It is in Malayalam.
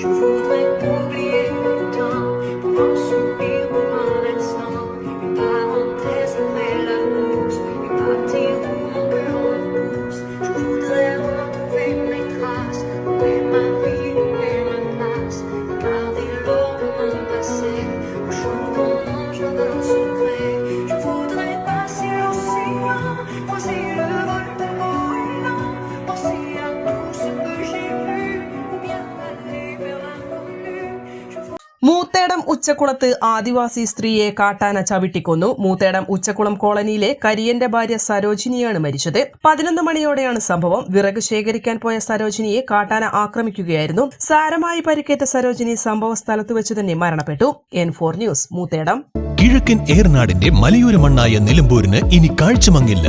Je voudrais t'oublier. ഉച്ചക്കുളത്ത് ആദിവാസി സ്ത്രീയെ കാട്ടാന ചവിട്ടിക്കൊന്നു. മൂത്തേടം ഉച്ചക്കുളം കോളനിയിലെ കരിയന്റെ ഭാര്യ സരോജിനിയാണ് മരിച്ചത്. പതിനൊന്ന് മണിയോടെയാണ് സംഭവം. വിറക് ശേഖരിക്കാൻ പോയ സരോജിനിയെ കാട്ടാന ആക്രമിക്കുകയായിരുന്നു. സാരമായി പരിക്കേറ്റ സരോജിനി സംഭവ സ്ഥലത്ത് വെച്ച് തന്നെ മരണപ്പെട്ടു. N four news Moothedam. കിഴക്കൻ ഏർനാടിന്റെ മലയോര മണ്ണായ നിലമ്പൂരിന് ഇനി കാഴ്ചമങ്ങില്ല.